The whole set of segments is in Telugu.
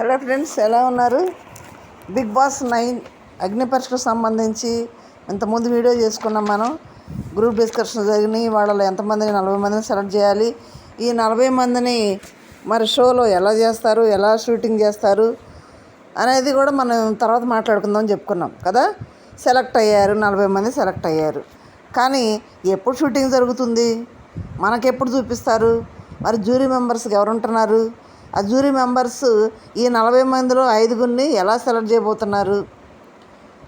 హలో ఫ్రెండ్స్ ఎలా ఉన్నారు? బిగ్ బాస్ నైన్ అగ్నిపరీక్షకు సంబంధించి ఇంతకుముందు వీడియో చేసుకున్నాం మనం. గ్రూప్ డిస్కషన్ జరిగినాయి. వాళ్ళలో ఎంతమందిని నలభై మందిని సెలెక్ట్ చేయాలి. ఈ నలభై మందిని మరి షోలో ఎలా చేస్తారు? ఎలా షూటింగ్ చేస్తారు? అనేది కూడా మనం తర్వాత మాట్లాడుకుందాం అని చెప్పుకున్నాం కదా? సెలెక్ట్ అయ్యారు. నలభై మంది సెలెక్ట్ అయ్యారు. కానీ ఎప్పుడు షూటింగ్ జరుగుతుంది? మనకెప్పుడు చూపిస్తారు? మరి జ్యూరీ మెంబర్స్కి ఎవరు ఉంటున్నారు ఆ జ్యూరీ మెంబర్స్ ఈ నలభై మందిలో ఐదుగురిని ఎలా సెలెక్ట్ చేయబోతున్నారు?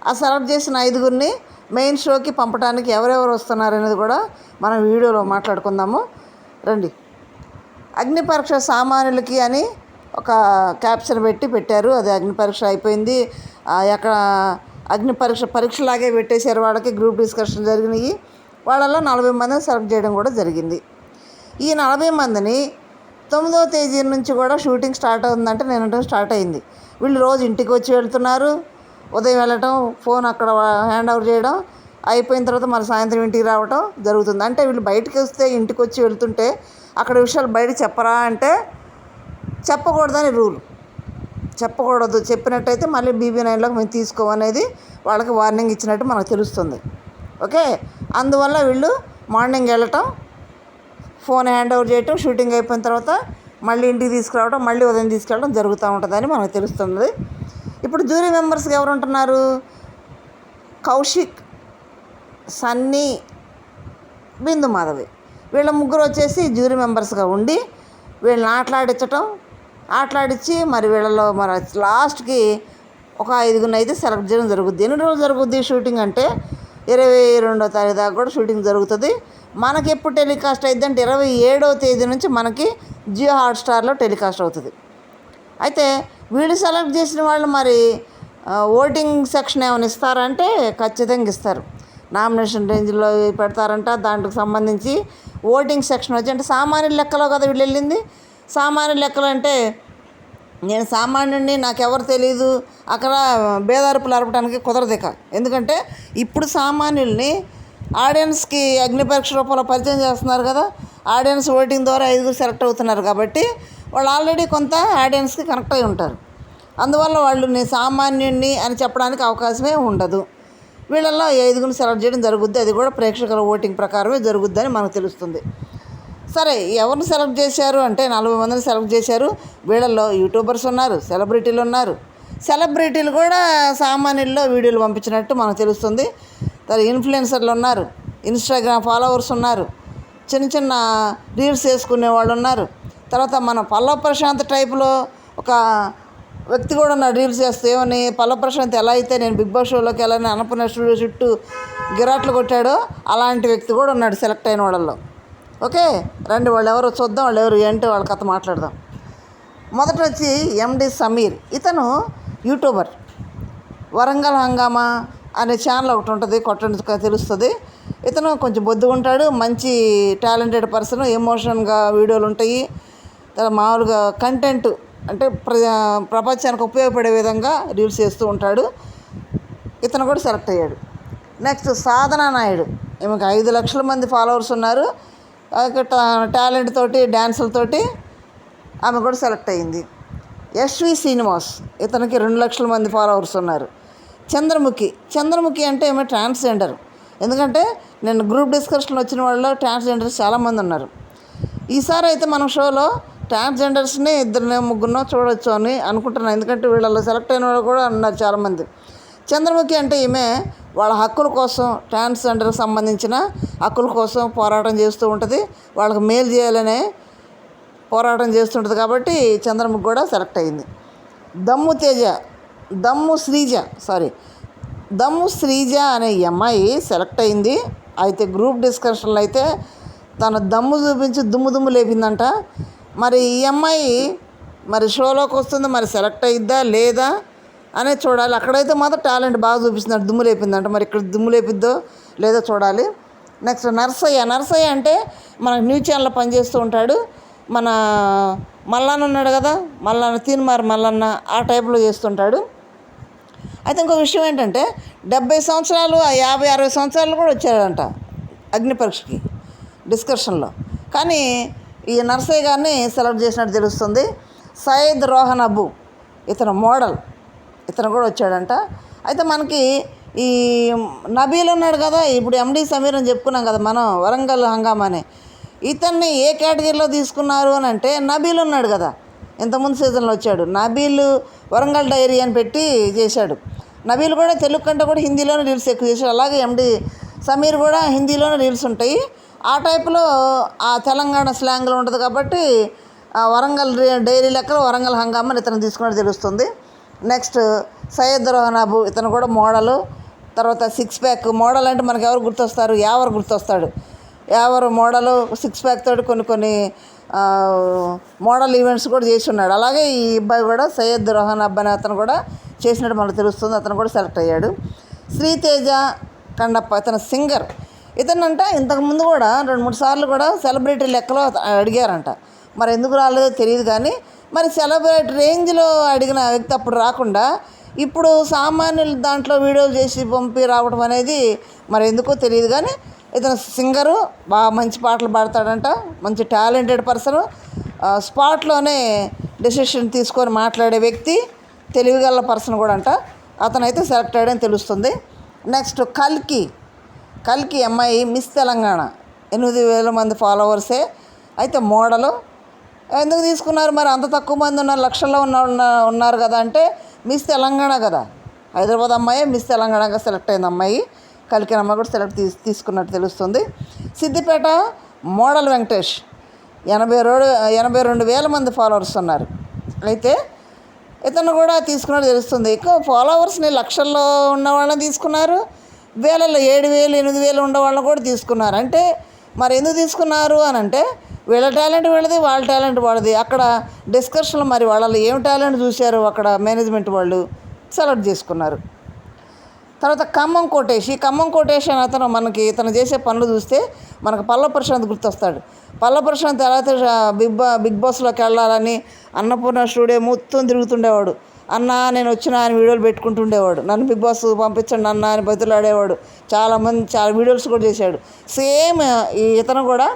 ఆ సెలెక్ట్ చేసిన ఐదుగురిని మెయిన్ షోకి పంపడానికి ఎవరెవరు వస్తున్నారు అనేది కూడా మనం వీడియోలో మాట్లాడుకుందాము. రండి. అగ్నిపరీక్ష సామాన్యులకి అని ఒక క్యాప్షన్ పెట్టి పెట్టారు. అది అగ్ని పరీక్ష అయిపోయింది. ఎక్కడ అగ్నిపరీక్ష పరీక్షలాగే పెట్టేశారు వాళ్ళకి. గ్రూప్ డిస్కషన్ జరిగినాయి. వాళ్ళల్లో నలభై మందిని సెలెక్ట్ చేయడం కూడా జరిగింది. ఈ నలభై మందిని తొమ్మిదో తేదీ నుంచి కూడా షూటింగ్ స్టార్ట్ అవుతుందంటే నేను స్టార్ట్ అయింది. వీళ్ళు రోజు ఇంటికి వచ్చి వెళ్తున్నారు. ఉదయం వెళ్ళటం ఫోన్ అక్కడ హ్యాండ్ ఓవర్ చేయడం అయిపోయిన తర్వాత మన సాయంత్రం ఇంటికి రావటం జరుగుతుంది. అంటే వీళ్ళు బయటకు వస్తే ఇంటికి వచ్చి వెళ్తుంటే అక్కడ విషయాలు బయట చెప్పరా అంటే చెప్పకూడదని రూల్. చెప్పకూడదు. చెప్పినట్టయితే మళ్ళీ బీబీ నైన్లోకి మేము తీసుకోమనేది వాళ్ళకి వార్నింగ్ ఇచ్చినట్టు మనకు తెలుస్తుంది. ఓకే? అందువల్ల వీళ్ళు మార్నింగ్ వెళ్ళటం ఫోన్ హ్యాండ్ ఓవర్ చేయటం షూటింగ్ అయిపోయిన తర్వాత మళ్ళీ ఇంటికి తీసుకురావడం మళ్ళీ ఉదయం తీసుకెళ్ళడం జరుగుతూ ఉంటుందని మనకు తెలుస్తుంది. ఇప్పుడు జ్యూరీ మెంబర్స్కి ఎవరు ఉంటున్నారు? కౌశిక్ సన్నీ బిందు మాధవి. వీళ్ళ ముగ్గురు వచ్చేసి జ్యూరీ మెంబర్స్గా ఉండి వీళ్ళని ఆటలాడించటం ఆటలాడించి మరి వీళ్ళలో మరి లాస్ట్కి ఒక ఐదుగురిని అయితే సెలెక్ట్ చేయడం జరుగుద్ది. ఎన్ని రోజులు జరుగుద్ది షూటింగ్ అంటే? ఇరవై రెండో తారీఖు దాకా కూడా షూటింగ్ జరుగుతుంది. మనకి ఎప్పుడు టెలికాస్ట్ అయింది అంటే ఇరవై ఏడో తేదీ నుంచి మనకి జియో హాట్స్టార్లో టెలికాస్ట్ అవుతుంది. అయితే వీళ్ళు సెలెక్ట్ చేసిన వాళ్ళు మరి ఓటింగ్ సెక్షన్ ఏమైనా ఇస్తారంటే ఖచ్చితంగా ఇస్తారు. నామినేషన్ రేంజ్లో పెడతారంట. దాంట్కి సంబంధించి ఓటింగ్ సెక్షన్ వచ్చి అంటే సామాన్య లెక్కలో కదా వీళ్ళు వెళ్ళింది? సామాన్య లెక్కలు అంటే నేను సామాన్యుడిని నాకెవరు తెలియదు అక్కడ బేదార్పులు అరపడానికి కుదరదు ఇక. ఎందుకంటే ఇప్పుడు సామాన్యుల్ని ఆడియన్స్కి అగ్నిపరీక్ష రూపంలో పరిచయం చేస్తున్నారు కదా ఆడియన్స్ ఓటింగ్ ద్వారా ఐదుగురు సెలెక్ట్ అవుతున్నారు కాబట్టి వాళ్ళు ఆల్రెడీ కొంత ఆడియన్స్కి కనెక్ట్ అయి ఉంటారు. అందువల్ల వాళ్ళు సామాన్యుణ్ణి సామాన్యుడిని అని చెప్పడానికి అవకాశమే ఉండదు. వీళ్ళల్లో ఐదుగురిని సెలెక్ట్ చేయడం జరుగుద్ది అది కూడా ప్రేక్షకుల ఓటింగ్ ప్రకారమే జరుగుద్దని మనకు తెలుస్తుంది. సరే ఎవరిని సెలెక్ట్ చేశారు అంటే నలభై మందిని సెలెక్ట్ చేశారు. వీళ్ళల్లో యూట్యూబర్స్ ఉన్నారు సెలబ్రిటీలు ఉన్నారు. సెలబ్రిటీలు కూడా సామాన్యుల్లో వీడియోలు పంపించినట్టు మనకు తెలుస్తుంది. తర్వాత ఇన్ఫ్లుయెన్సర్లు ఉన్నారు. ఇన్స్టాగ్రామ్ ఫాలోవర్స్ ఉన్నారు. చిన్న చిన్న రీల్స్ వేసుకునే వాళ్ళు ఉన్నారు. తర్వాత మన పల్లవ ప్రశాంత్ టైప్లో ఒక వ్యక్తి కూడా నా రీల్స్ చేస్తే ఏమని పల్లవ ప్రశాంత్ ఎలా అయితే నేను బిగ్ బాస్ షోలోకి వెళ్ళని అన్నపూర్ణ స్టూడియో చుట్టూ గిరాట్లు కొట్టాడో అలాంటి వ్యక్తి కూడా ఉన్నాడు సెలెక్ట్ అయిన వాళ్ళల్లో ఓకే? రండి వాళ్ళు ఎవరో చూద్దాం వాళ్ళు ఎవరు ఏంటో వాళ్ళ కథ మాట్లాడదాం. మొదట వచ్చి ఎండి సమీర్. ఇతను యూట్యూబర్. వరంగల్ హంగామా అనే ఛానల్ ఒకటి ఉంటుంది కొట్టండి తెలుస్తుంది. ఇతను కొంచెం బొద్దుగా ఉంటాడు మంచి టాలెంటెడ్ పర్సన్ ఎమోషన్గా వీడియోలు ఉంటాయి. తర్వాత మామూలుగా కంటెంట్ అంటే ప్ర ప్రపంచానికి ఉపయోగపడే విధంగా రీల్స్ చేస్తూ ఉంటాడు. ఇతను కూడా సెలెక్ట్ అయ్యాడు. నెక్స్ట్ సాధన నాయుడు. ఈమెకి ఐదు లక్షల మంది ఫాలోవర్స్ ఉన్నారు. టా- టాలెంట్ తోటి డ్యాన్సులతోటి ఆమె కూడా సెలెక్ట్ అయింది ఎస్వి శ్రీనివాస్. ఇతనికి రెండు లక్షల మంది ఫాలోవర్స్ ఉన్నారు. చంద్రముఖి. చంద్రముఖి అంటే ఏమో ట్రాన్స్జెండర్ ఎందుకంటే నేను గ్రూప్ డిస్కషన్ వచ్చిన వాళ్ళలో ట్రాన్స్జెండర్స్ చాలామంది ఉన్నారు. ఈసారి అయితే మన షోలో ట్రాన్స్జెండర్స్ని ఇద్దరిని ముగ్గురునో చూడొచ్చు అని అనుకుంటున్నాను. ఎందుకంటే వీళ్ళలో సెలెక్ట్ అయిన వాళ్ళు కూడా ఉన్నారు చాలామంది చంద్రముఖి అంటే ఈమె వాళ్ళ హక్కుల కోసం ట్రాన్స్జెండర్కి సంబంధించిన హక్కుల కోసం పోరాటం చేస్తూ ఉంటుంది. వాళ్ళకి మేలు చేయాలనే పోరాటం చేస్తుంటుంది కాబట్టి చంద్రముఖి కూడా సెలెక్ట్ అయింది. దమ్ము తేజ. దమ్ము శ్రీజ సారీ దమ్ము శ్రీజ అనే ఈ అమ్మాయి సెలెక్ట్ అయింది. అయితే గ్రూప్ డిస్కషన్లో అయితే తన దమ్ము చూపించి దుమ్ము దుమ్ము లేపిందంట. మరి ఈ అమ్మాయి మరి షోలోకి వస్తుంది మరి సెలెక్ట్ అయిద్దా లేదా అనేది చూడాలి. అక్కడైతే మాత్రం టాలెంట్ బాగా చూపిస్తుందంట దుమ్ము లేపిందంట. మరి ఇక్కడ దుమ్ము లేపిద్దో లేదో చూడాలి. నెక్స్ట్ నర్సయ్య. నర్సయ్య అంటే మన న్యూస్ ఛానల్లో పనిచేస్తూ ఉంటాడు. మన మల్లన్న ఉన్నాడు కదా మల్లన్న తీన్మార్ మల్లన్న ఆ టైప్లో చేస్తుంటాడు అయితే ఇంకో విషయం ఏంటంటే డెబ్బై సంవత్సరాలు ఆ యాభై అరవై సంవత్సరాలు కూడా వచ్చాడంట అగ్ని పరీక్షకి డిస్కషన్లో. కానీ ఈ నర్సయ్య గారిని సెలెక్ట్ చేసినట్టు తెలుస్తుంది. సయ్యద్ రోహన్ అబ్బు ఇతను మోడల్ ఇతను కూడా వచ్చాడంట. అయితే మనకి ఈ నబీల్ ఉన్నాడు కదా ఇప్పుడు ఎండి సమీర్ అని చెప్పుకున్నాం కదా మనం వరంగల్ హంగామా అని ఇతన్ని ఏ కేటగిరీలో తీసుకున్నారు అని అంటే నబీల్ ఉన్నాడు కదా. ఇంతకుముందు సీజన్లో వచ్చాడు. నబీలు వరంగల్ డైరీ అని పెట్టి చేశాడు. నబీల్ కూడా తెలుగు కంటే కూడా హిందీలోనే రీల్స్ ఎక్కువ చేశాడు. అలాగే ఎండి సమీర్ కూడా హిందీలోనే రీల్స్ ఉంటాయి. ఆ టైప్లో ఆ తెలంగాణ స్లాంగ్లో ఉంటుంది కాబట్టి వరంగల్ డైరీ లెక్కలో వరంగల్ హంగామని ఇతను తీసుకున్నట్టు తెలుస్తుంది. నెక్స్ట్ సయ్యద్ రోహనాబు ఇతను కూడా మోడలు. తర్వాత సిక్స్ ప్యాక్ మోడల్ అంటే మనకు ఎవరు గుర్తొస్తారు? ఎవరు గుర్తొస్తాడు. ఎవరు మోడల్ సిక్స్ ప్యాక్ తోటి కొన్ని కొన్ని మోడల్ ఈవెంట్స్ కూడా చేసి ఉన్నాడు. అలాగే ఈ అబ్బాయి కూడా సయ్యద్ రోహన్ అబ్బాయి అనే అతను కూడా చేసినట్టు మనకు తెలుస్తుంది. అతను కూడా సెలెక్ట్ అయ్యాడు. శ్రీతేజ కండప్ప ఇతను సింగర్ ఇతనంట ఇంతకుముందు కూడా రెండు మూడు సార్లు కూడా సెలబ్రిటీ లెక్కలో అడిగారంట. మరి ఎందుకు రాలేదో తెలియదు కానీ మరి సెలబ్రిటీ రేంజ్లో అడిగిన వ్యక్తి అప్పుడు రాకుండా ఇప్పుడు సామాన్యుల దాంట్లో వీడియోలు చేసి పంపి రావడం అనేది మరి ఎందుకో తెలియదు కానీ ఇతను సింగరు బాగా మంచి పాటలు పాడతాడంట మంచి టాలెంటెడ్ పర్సన్. స్పాట్లోనే డెసిషన్ తీసుకొని మాట్లాడే వ్యక్తి తెలివిగల పర్సన్ కూడా అంట అతనైతే సెలెక్ట్ అయ్యాడని తెలుస్తుంది. నెక్స్ట్ కల్కి. కల్కి అమ్మాయి మిస్ తెలంగాణ ఎనిమిది వేల మంది ఫాలోవర్సే. అయితే మోడలు. ఎందుకు తీసుకున్నారు? మరి అంత తక్కువ మంది ఉన్నారు లక్షల్లో ఉన్న- ఉన్నారు కదా అంటే మిస్ తెలంగాణ కదా. హైదరాబాద్ అమ్మాయి మిస్ తెలంగాణగా సెలెక్ట్ అయింది అమ్మాయి. కలికినమ్మ కూడా సెలెక్ట్ తీసు తీసుకున్నట్టు తెలుస్తుంది. సిద్దిపేట మోడల్ వెంకటేష్. ఎనభై రెండు ఎనభై రెండు వేల మంది ఫాలోవర్స్ ఉన్నారు. అయితే ఇతను కూడా తీసుకున్నట్టు తెలుస్తుంది. ఎక్కువ ఫాలోవర్స్ని లక్షల్లో ఉన్న వాళ్ళని తీసుకున్నారు. వేలలో ఏడు వేలు ఎనిమిది వేలు ఉన్న వాళ్ళని కూడా తీసుకున్నారు. అంటే మరి ఎందుకు తీసుకున్నారు అని అంటే వీళ్ళ టాలెంట్ వీళ్ళది వాళ్ళ టాలెంట్ వాళ్ళది. అక్కడ డిస్కషన్లో మరి వాళ్ళు ఏం టాలెంట్ చూశారు? అక్కడ మేనేజ్మెంట్ వాళ్ళు సెలెక్ట్ చేసుకున్నారు. తర్వాత ఖమ్మం కోటేష్ ఈ ఖమ్మం కోటేష్ అని అతను మనకి ఇతను చేసే పనులు చూస్తే మనకు పల్ల ప్రశాంత్ గుర్తొస్తాడు. పల్ల ప్రశాంత్ తర్వాత బిగ్ బా బిగ్ బాస్లోకి వెళ్ళాలని అన్నపూర్ణ స్టూడియో మొత్తం తిరుగుతుండేవాడు. అన్న నేను వచ్చిన అని వీడియోలు పెట్టుకుంటుండేవాడు. నన్ను బిగ్ బాస్ పంపించండి అన్న అని బతులాడేవాడు. చాలామంది చాలా వీడియోస్ కూడా చేశాడు. సేమ్ ఈ ఇతను కూడా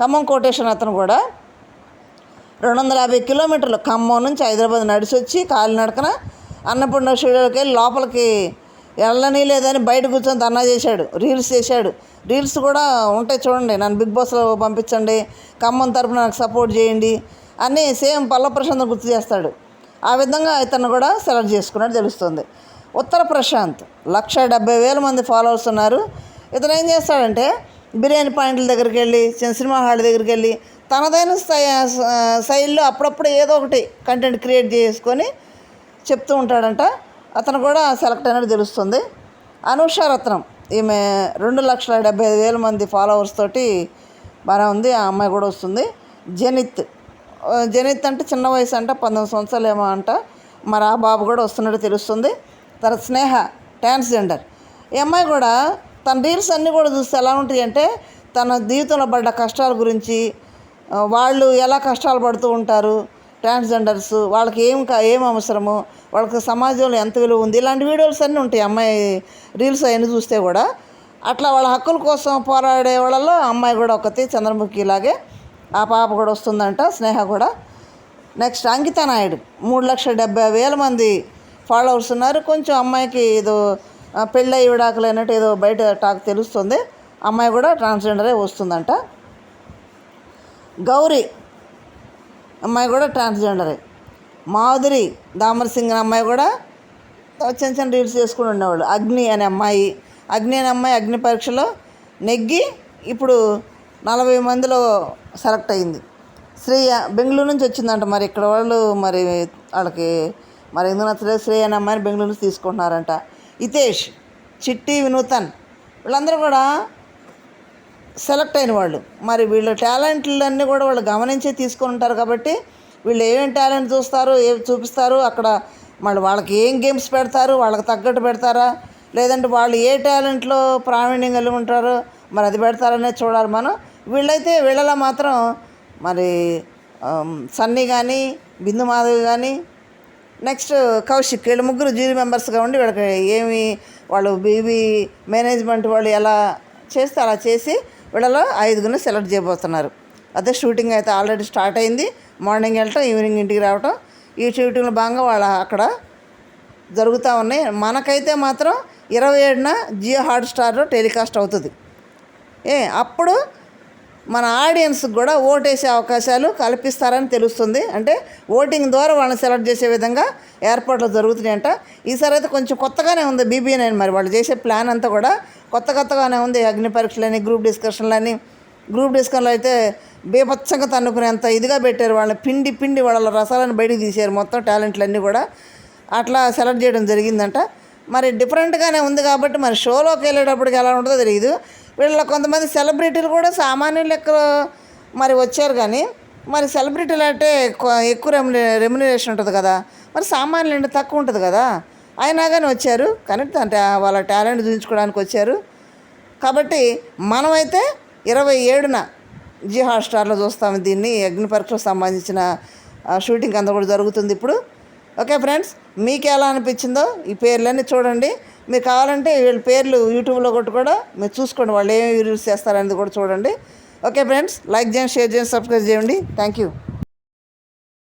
ఖమ్మం కోటేష్ అని అతను కూడా రెండు వందల యాభై కిలోమీటర్లు ఖమ్మం నుంచి హైదరాబాద్ నడిచి వచ్చి కాలినడకన అన్నపూర్ణ స్టూడియోకి వెళ్ళి లోపలికి వెళ్ళని లేదని బయట కూర్చొని ధర్నా చేశాడు. రీల్స్ చేశాడు. రీల్స్ కూడా ఉంటాయి చూడండి. నన్ను బిగ్ బాస్లో పంపించండి. ఖమ్మం తరపున నాకు సపోర్ట్ చేయండి. అన్నీ సేమ్ పల్ల ప్రశాంత్ గుర్తు చేస్తాడు. ఆ విధంగా ఇతను కూడా సెలెక్ట్ చేసుకున్నట్టు తెలుస్తుంది. ఉత్తర ప్రశాంత్ లక్ష డెబ్బై వేల మంది ఫాలోవర్స్ ఉన్నారు. ఇతను ఏం చేస్తాడంటే బిర్యానీ పాయింట్ల దగ్గరికి వెళ్ళి చిన్న సినిమా హాల్ దగ్గరికి వెళ్ళి తనదైన స్టై శైలిలో అప్పుడప్పుడు ఏదో ఒకటి కంటెంట్ క్రియేట్ చేసుకొని చెప్తూ ఉంటాడంట. అతను కూడా సెలెక్ట్ అయినట్టు తెలుస్తుంది. అనుషారత్నం ఈమె రెండు లక్షల డెబ్బై ఐదు వేల మంది ఫాలోవర్స్ తోటి బాగానే ఉంది ఆ అమ్మాయి కూడా వస్తుంది. జనిత్ జనిత్ అంటే చిన్న వయసు అంట పంతొమ్మిది సంవత్సరాలు ఏమో అంట. మరి ఆ బాబు కూడా వస్తున్నట్టు తెలుస్తుంది. తర్వాత స్నేహ ట్రాన్స్జెండర్. ఈ అమ్మాయి కూడా తన రీల్స్ అన్నీ కూడా చూస్తే ఎలా ఉంటాయి అంటే తన జీవితంలో పడ్డ కష్టాల గురించి వాళ్ళు ఎలా కష్టాలు పడుతూ ఉంటారు ట్రాన్స్జెండర్స్ వాళ్ళకి ఏం కా- ఏం అవసరము? వాళ్ళకి సమాజంలో ఎంత విలువ ఉంది? ఇలాంటి వీడియోస్ అన్నీ ఉంటాయి. అమ్మాయి రీల్స్ అవన్నీ చూస్తే కూడా. అట్లా వాళ్ళ హక్కుల కోసం పోరాడే వాళ్ళలో అమ్మాయి కూడా ఒకటి చంద్రముఖి లాగే. ఆ పాప కూడా వస్తుందంట స్నేహ కూడా. నెక్స్ట్ అంకిత నాయుడు. మూడు లక్షల డెబ్బై వేల మంది ఫాలోవర్స్ ఉన్నారు. కొంచెం అమ్మాయికి ఏదో పెళ్ళయ్యి పెళ్ళయి విడాకులు అన్నట్టు ఏదో బయట టాక్ తెలుస్తుంది. అమ్మాయి కూడా ట్రాన్స్జెండరే వస్తుందంట. గౌరీ. అమ్మాయి కూడా ట్రాన్స్జెండరే. మాధురి దామర్ సింగ్ అనే అమ్మాయి కూడా చిన్న చిన్న రీల్స్ చేసుకుని ఉండేవాళ్ళు. అగ్ని అనే అమ్మాయి అగ్ని అనే అమ్మాయి అగ్ని పరీక్షలో నెగ్గి ఇప్పుడు నలభై మందిలో సెలెక్ట్ అయింది. శ్రేయ బెంగళూరు నుంచి వచ్చిందంట మరి. ఇక్కడ వాళ్ళు మరి వాళ్ళకి మరి ఎందుకు నచ్చలేదు? శ్రేయ అనే అమ్మాయిని బెంగళూరు నుంచి తీసుకుంటున్నారంట. హితేష్ చిట్టి వినూతన్. వీళ్ళందరూ కూడా సెలెక్ట్ అయిన వాళ్ళు. మరి వీళ్ళ టాలెంట్లన్నీ కూడా వాళ్ళు గమనించే తీసుకొని ఉంటారు కాబట్టి వీళ్ళు ఏమేమి టాలెంట్ చూస్తారు ఏ చూపిస్తారు అక్కడ మళ్ళీ వాళ్ళకి ఏం గేమ్స్ పెడతారు వాళ్ళకి తగ్గట్టు పెడతారా లేదంటే వాళ్ళు ఏ టాలెంట్లో ప్రావీణ్యం కలిగి ఉంటారో మరి అది పెడతారనే చూడాలి మనం. వీళ్ళైతే వీళ్ళలో మాత్రం మరి సన్నీ కానీ బిందు మాధవి కానీ నెక్స్ట్ కౌశిక్ వీళ్ళు ముగ్గురు జ్యూరీ మెంబర్స్గా ఉండి వీళ్ళకి ఏమి వాళ్ళు బీబీ మేనేజ్మెంట్ వాళ్ళు ఎలా చేస్తే అలా చేసి వీళ్ళలో ఐదుగురిని సెలెక్ట్ చేయబోతున్నారు. అదే షూటింగ్ అయితే ఆల్రెడీ స్టార్ట్ అయింది. మార్నింగ్ వెళ్ళటం ఈవినింగ్ ఇంటికి రావటం. ఈ షూటింగ్లో భాగంగా వాళ్ళ అక్కడ జరుగుతూ ఉన్నాయి. మనకైతే మాత్రం ఇరవై ఏడున జియో హాట్ స్టార్లో టెలికాస్ట్ అవుతుంది. ఏ అప్పుడు మన ఆడియన్స్కి కూడా ఓటేసే అవకాశాలు కల్పిస్తారని తెలుస్తుంది. అంటే ఓటింగ్ ద్వారా వాళ్ళని సెలెక్ట్ చేసే విధంగా ఏర్పాట్లు జరుగుతున్నాయంట. ఈసారి అయితే కొంచెం కొత్తగానే ఉంది బీబీ నైన్ మరి. వాళ్ళు చేసే ప్లాన్ అంతా కూడా కొత్త కొత్తగానే ఉంది. అగ్ని పరీక్షలని గ్రూప్ డిస్కషన్లని గ్రూప్ డిస్కషన్లో అయితే బీభత్సంగా తన్నుకునేంత ఇదిగా పెట్టారు. వాళ్ళని పిండి పిండి వాళ్ళ రసాలను బయటికి తీశారు. మొత్తం టాలెంట్లన్నీ కూడా అట్లా సెలెక్ట్ చేయడం జరిగిందంట. మరి డిఫరెంట్గానే ఉంది కాబట్టి మరి షోలోకి వెళ్ళేటప్పటికి ఎలా ఉంటుందో తెలియదు వీళ్ళ కొంతమంది సెలబ్రిటీలు కూడా సామాన్యులు లెక్క మరి వచ్చారు కానీ మరి సెలబ్రిటీలు అంటే ఎక్కువ రెమ్యు రెమ్యునరేషన్ ఉంటుంది కదా. మరి సామాన్యులు అంటే తక్కువ ఉంటుంది కదా. అయినా కానీ వచ్చారు. కానీ అంటే వాళ్ళ టాలెంట్ చూపించుకోవడానికి వచ్చారు. కాబట్టి మనమైతే ఇరవై ఏడున జీ హాట్స్టార్లో చూస్తాము దీన్ని అగ్ని పరీక్షకు సంబంధించిన షూటింగ్ అంతా కూడా జరుగుతుంది ఇప్పుడు. ఓకే ఫ్రెండ్స్ మీకు ఎలా అనిపించిందో ఈ పేర్లన్నీ చూడండి. మీకు కావాలంటే వీళ్ళ పేర్లు యూట్యూబ్లో కొట్టు కూడా మీరు చూసుకోండి వాళ్ళు ఏమి యూజ్ చేస్తారనేది కూడా చూడండి. ఓకే ఫ్రెండ్స్ లైక్ చేయండి షేర్ చేయండి సబ్స్క్రైబ్ చేయండి. Thank you.